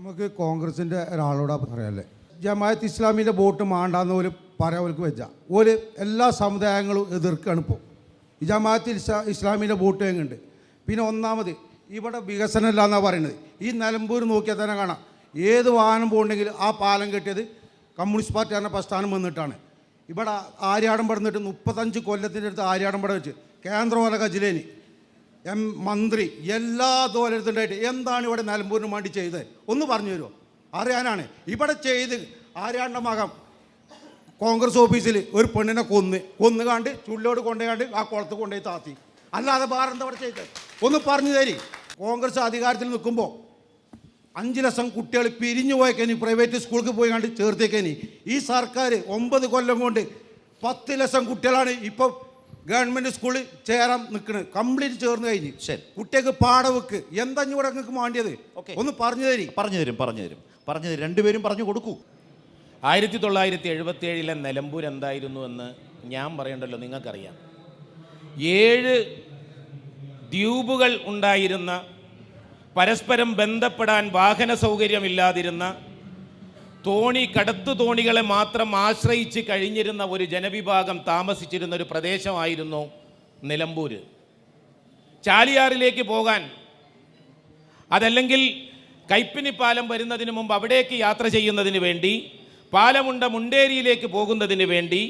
നമുക്ക് കോൺഗ്രസിന്റെ ഒരാളോട് പറയാല്ലേ? ജമാഅത്ത് ഇസ്ലാമിന്റെ വോട്ട് മാണ്ടാന്ന് പോലും പറയാൻ അവർക്ക് വെച്ച ഓൽ എല്ലാ സമുദായങ്ങളും എതിർക്കാണ് ഇപ്പോൾ ജമാഅത്ത് ഇസ്ലാ ഇസ്ലാമിന്റെ വോട്ട് എങ്ങുണ്ട്? പിന്നെ ഒന്നാമത് ഇവിടെ വികസനം ഇല്ല എന്നാണ് പറയുന്നത് ഈ നിലമ്പൂർ നോക്കിയാൽ തന്നെ കാണാം. ഏത് വാഹനം പോകണമെങ്കിൽ ആ പാലം കെട്ടിയത് കമ്മ്യൂണിസ്റ്റ് പാർട്ടി എന്ന പ്രസ്ഥാനം വന്നിട്ടാണ്. ഇവിടെ ആര്യാടം പടന്നിട്ട് മുപ്പത്തഞ്ച് കൊല്ലത്തിന്റെ അടുത്ത് ആര്യാടം പടം വെച്ച് കേന്ദ്രമല ഖജിലേനി എം മന്ത്രി എല്ലാ ദോലത്തിന്റെ എന്താണ് ഇവിടെ നിലമ്പൂരിന് വേണ്ടി ചെയ്തത്? ഒന്ന് പറഞ്ഞു തരുമോ? അറിയാനാണ്. ഇവിടെ ചെയ്ത് ആര്യാണ്ട മകം കോൺഗ്രസ് ഓഫീസിൽ ഒരു പെണ്ണിനെ കൊന്ന് കൊന്നു കണ്ട് ചുള്ളോട് കൊണ്ടുപോയാണ്ട് ആ കുളത്ത് കൊണ്ടുപോയി താത്തി. അല്ലാതെ വേറെ എന്താ ഇവിടെ ചെയ്തത്? ഒന്ന് പറഞ്ഞു തരി. കോൺഗ്രസ് അധികാരത്തിൽ നിൽക്കുമ്പോൾ അഞ്ച് ലക്ഷം കുട്ടികൾ പിരിഞ്ഞു പോയക്കനി പ്രൈവറ്റ് സ്കൂൾക്ക് പോയി കണ്ട് ചേർത്തേക്കനി. ഈ സർക്കാർ ഒമ്പത് കൊല്ലം കൊണ്ട് പത്ത് ലക്ഷം കുട്ടികളാണ് ഇപ്പോൾ ഗവൺമെന്റ് സ്കൂളിൽ ചേരാൻ നിൽക്കുന്നത് കംപ്ലീറ്റ് ചേർന്ന് കഴിഞ്ഞ്. ശരി. കുട്ടികൾക്ക് പാടവെക്ക് എന്താ ഇവിടെ നിങ്ങൾക്ക് മാണ്ടിയത്? ഓക്കേ. ഒന്ന് പറഞ്ഞു തരി. പറഞ്ഞു തരും പറഞ്ഞു തരും. പറഞ്ഞു തരും. രണ്ടുപേരും പറഞ്ഞു കൊടുക്കൂ. ആയിരത്തി തൊള്ളായിരത്തി എഴുപത്തി ഏഴിലെ നിലമ്പൂർ എന്തായിരുന്നു എന്ന് ഞാൻ പറയണ്ടല്ലോ നിങ്ങൾക്കറിയാം. ഏഴ് ദ്വീപുകൾ ഉണ്ടായിരുന്ന പരസ്പരം ബന്ധപ്പെടാൻ വാഹന സൗകര്യമില്ലാതിരുന്ന തോണി കടത്തു തോണികളെ മാത്രം ആശ്രയിച്ച് കഴിഞ്ഞിരുന്ന ഒരു ജനവിഭാഗം താമസിച്ചിരുന്ന ഒരു പ്രദേശമായിരുന്നു നിലമ്പൂർ ചാലിയാറിലേക്ക് പോകാൻ അതല്ലെങ്കിൽ കൈപ്പിനി പാലം വരുന്നതിന് മുമ്പ് അവിടേക്ക് യാത്ര ചെയ്യുന്നതിന് വേണ്ടി പാലമുണ്ട മുണ്ടേരിയിലേക്ക് പോകുന്നതിന് വേണ്ടി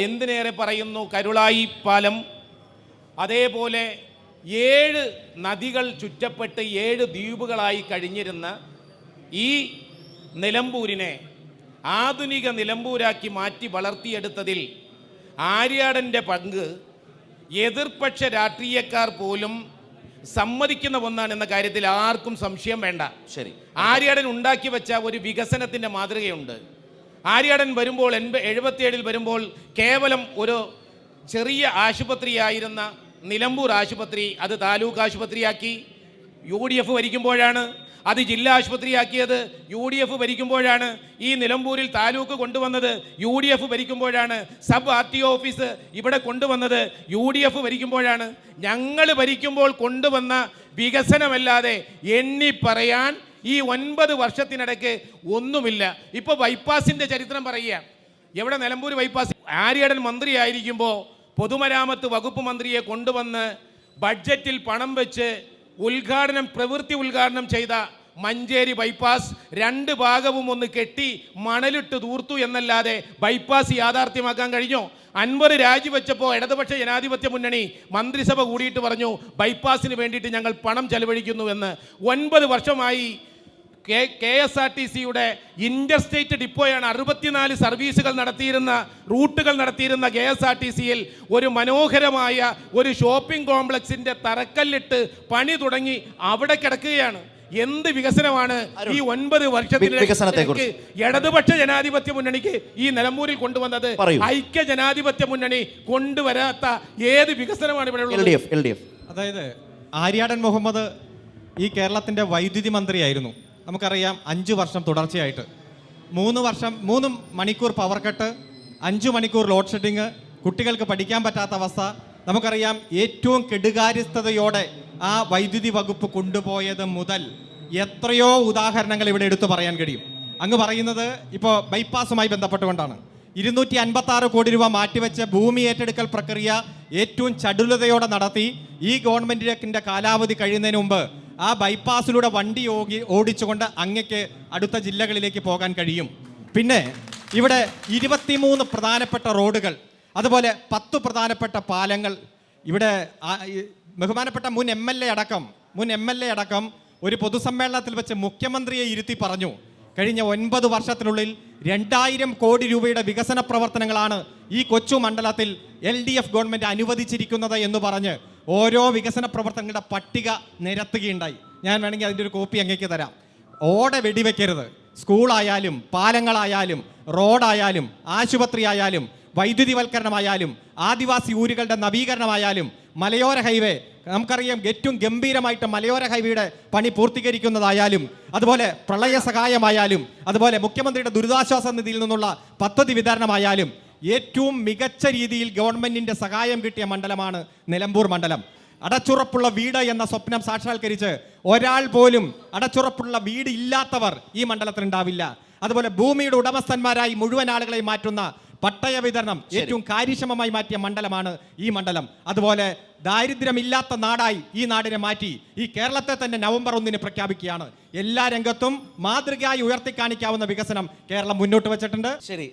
എന്തിനേറെ പറയുന്നു കരുളായി പാലം അതേപോലെ ഏഴ് നദികൾ ചുറ്റപ്പെട്ട് ഏഴ് ദ്വീപുകളായി കഴിഞ്ഞിരുന്ന ഈ നിലമ്പൂരിനെ ആധുനിക നിലമ്പൂരാക്കി മാറ്റി വളർത്തിയെടുത്തതിൽ ആര്യാടന്റെ പങ്ക് എതിർപക്ഷ രാഷ്ട്രീയക്കാർ പോലും സമ്മതിക്കുന്ന ഒന്നാണ് എന്ന കാര്യത്തിൽ ആർക്കും സംശയം വേണ്ട. ശരി. ആര്യാടൻ ഉണ്ടാക്കി വെച്ച ഒരു വികസനത്തിന്റെ മാതൃകയുണ്ട്. ആര്യാടൻ വരുമ്പോൾ എൺപ എഴുപത്തിയേഴിൽ വരുമ്പോൾ കേവലം ഒരു ചെറിയ ആശുപത്രിയായിരുന്ന നിലമ്പൂർ ആശുപത്രി അത് താലൂക്ക് ആശുപത്രിയാക്കി. യു ഡി എഫ് ഭരിക്കുമ്പോഴാണ് അത് ജില്ലാ ആശുപത്രിയാക്കിയത്. യു ഡി എഫ് ഭരിക്കുമ്പോഴാണ് ഈ നിലമ്പൂരിൽ താലൂക്ക് കൊണ്ടുവന്നത്. യു ഡി എഫ് ഭരിക്കുമ്പോഴാണ് സബ് ആർ ടി ഓഫീസ് ഇവിടെ കൊണ്ടുവന്നത്. യു ഡി എഫ് ഭരിക്കുമ്പോഴാണ് ഞങ്ങൾ ഭരിക്കുമ്പോൾ കൊണ്ടുവന്ന വികസനമല്ലാതെ എണ്ണി പറയാൻ ഈ ഒൻപത് വർഷത്തിനിടയ്ക്ക് ഒന്നുമില്ല. ഇപ്പോൾ ബൈപ്പാസിന്റെ ചരിത്രം പറയുക. എവിടെ നിലമ്പൂർ ബൈപ്പാസ്? ആര്യടൻ മന്ത്രിയായിരിക്കുമ്പോൾ പൊതുമരാമത്ത് വകുപ്പ് മന്ത്രിയെ കൊണ്ടുവന്ന് ബഡ്ജറ്റിൽ പണം വെച്ച് ഉദ്ഘാടനം പ്രവൃത്തി ഉദ്ഘാടനം ചെയ്ത മഞ്ചേരി ബൈപ്പാസ് രണ്ട് ഭാഗവും ഒന്ന് കെട്ടി മണലിട്ട് തൂർത്തു എന്നല്ലാതെ ബൈപ്പാസ് യാഥാർത്ഥ്യമാക്കാൻ കഴിഞ്ഞോ? അൻവർ രാജിവെച്ചപ്പോൾ ഇടതുപക്ഷ ജനാധിപത്യ മുന്നണി മന്ത്രിസഭ കൂടിയിട്ട് പറഞ്ഞു ബൈപ്പാസിന് വേണ്ടിയിട്ട് ഞങ്ങൾ പണം ചെലവഴിക്കുന്നു എന്ന്. ഒൻപത് വർഷമായി K K S R T സിയുടെ ഇന്റർസ്റ്റേറ്റ് ഡിപ്പോയാണ് അറുപത്തിനാല് സർവീസുകൾ നടത്തിയിരുന്ന റൂട്ടുകൾ നടത്തിയിരുന്ന കെ എസ് ആർ ടി സിയിൽ ഒരു മനോഹരമായ ഒരു ഷോപ്പിംഗ് കോംപ്ലക്സിന്റെ തറക്കല്ലിട്ട് പണി തുടങ്ങി അവിടെ കിടക്കുകയാണ്. എന്ത് വികസനമാണ് ഈ ഒൻപത്. വർഷത്തിലേക്ക് ഇടതുപക്ഷ ജനാധിപത്യ മുന്നണിക്ക് ഈ നിലമ്പൂരിൽ കൊണ്ടുവന്നത് ഐക്യ ജനാധിപത്യ മുന്നണി കൊണ്ടുവരാത്ത ഏത് വികസനമാണ് ഇവിടെ ഉള്ളത്? അതായത് ആര്യാടൻ മുഹമ്മദ് ഈ കേരളത്തിന്റെ വൈദ്യുതി മന്ത്രിയായിരുന്നു. നമുക്കറിയാം അഞ്ച് വർഷം തുടർച്ചയായിട്ട്. മൂന്ന് വർഷം മൂന്ന് മണിക്കൂർ പവർ കട്ട് അഞ്ച് മണിക്കൂർ ലോഡ് ഷെഡിങ് കുട്ടികൾക്ക് പഠിക്കാൻ പറ്റാത്ത അവസ്ഥ. നമുക്കറിയാം ഏറ്റവും കെടുകാര്യസ്ഥതയോടെ ആ വൈദ്യുതി വകുപ്പ് കൊണ്ടുപോയത് മുതൽ എത്രയോ ഉദാഹരണങ്ങൾ ഇവിടെ എടുത്തു പറയാൻ കഴിയും. അങ്ങ് പറയുന്നത് ഇപ്പോൾ ബൈപ്പാസുമായി ബന്ധപ്പെട്ടുകൊണ്ടാണ്. ഇരുന്നൂറ്റി അൻപത്തി ആറ് കോടി രൂപ മാറ്റിവെച്ച ഭൂമി ഏറ്റെടുക്കൽ പ്രക്രിയ ഏറ്റവും ചടുലതയോടെ നടത്തി ഈ ഗവൺമെന്റിന്റെ കാലാവധി കഴിയുന്നതിന് മുമ്പ് ആ ബൈപ്പാസിലൂടെ വണ്ടി ഓടി ഓടിച്ചുകൊണ്ട് അങ്ങക്ക് അടുത്ത ജില്ലകളിലേക്ക് പോകാൻ കഴിയും. പിന്നെ ഇവിടെ ഇരുപത്തിമൂന്ന് പ്രധാനപ്പെട്ട റോഡുകൾ അതുപോലെ പത്ത് പ്രധാനപ്പെട്ട പാലങ്ങൾ. ഇവിടെ ബഹുമാനപ്പെട്ട മുൻ എം എൽ എ അടക്കം മുൻ എം എൽ എ അടക്കം ഒരു പൊതുസമ്മേളനത്തിൽ വെച്ച് മുഖ്യമന്ത്രിയെ ഇരുത്തി പറഞ്ഞു കഴിഞ്ഞ ഒൻപത് വർഷത്തിനുള്ളിൽ രണ്ടായിരം കോടി രൂപയുടെ വികസന പ്രവർത്തനങ്ങളാണ് ഈ കൊച്ചു മണ്ഡലത്തിൽ എൽ ഡി എഫ് ഗവൺമെന്റ് അനുവദിച്ചിരിക്കുന്നത് എന്ന് പറഞ്ഞ് ഓരോ വികസന പ്രവർത്തനങ്ങളുടെ പട്ടിക നിരത്തുകയുണ്ടായി. ഞാൻ വേണമെങ്കിൽ അതിന്റെ ഒരു കോപ്പി അങ്ങേക്ക് തരാം. ഓടെ വെടിവെക്കരുത്. സ്കൂളായാലും പാലങ്ങളായാലും റോഡായാലും ആശുപത്രി ആയാലും വൈദ്യുതിവൽക്കരണമായാലും ആദിവാസി ഊരുകളുടെ നവീകരണമായാലും മലയോര ഹൈവേ നമുക്കറിയാം ഏറ്റവും ഗംഭീരമായിട്ട് മലയോര ഹൈവേയുടെ പണി പൂർത്തീകരിക്കുന്നതായാലും അതുപോലെ പ്രളയ സഹായമായാലും അതുപോലെ മുഖ്യമന്ത്രിയുടെ ദുരിതാശ്വാസ നിധിയിൽ നിന്നുള്ള പദ്ധതി വിതരണമായാലും ഏറ്റവും മികച്ച രീതിയിൽ ഗവൺമെന്റിന്റെ സഹായം കിട്ടിയ മണ്ഡലമാണ് നിലമ്പൂർ മണ്ഡലം. അടച്ചുറപ്പുള്ള വീട് എന്ന സ്വപ്നം സാക്ഷാത്കരിച്ച് ഒരാൾ പോലും അടച്ചുറപ്പുള്ള വീട് ഇല്ലാത്തവർ ഈ മണ്ഡലത്തിൽ ഉണ്ടാവില്ല അതുപോലെ ഭൂമിയുടെ ഉടമസ്ഥന്മാരായി മുഴുവൻ ആളുകളെ മാറ്റുന്ന പട്ടയ വിതരണം ഏറ്റവും കാര്യക്ഷമമായി മാറ്റിയ മണ്ഡലമാണ് ഈ മണ്ഡലം. അതുപോലെ ദാരിദ്ര്യമില്ലാത്ത നാടായി ഈ നാടിനെ മാറ്റി ഈ കേരളത്തെ തന്നെ നവംബർ ഒന്നിന് പ്രഖ്യാപിക്കുകയാണ്. എല്ലാ രംഗത്തും മാതൃകയായി ഉയർത്തി കാണിക്കാവുന്ന വികസനം കേരളം മുന്നോട്ട് വെച്ചിട്ടുണ്ട്. ശരി.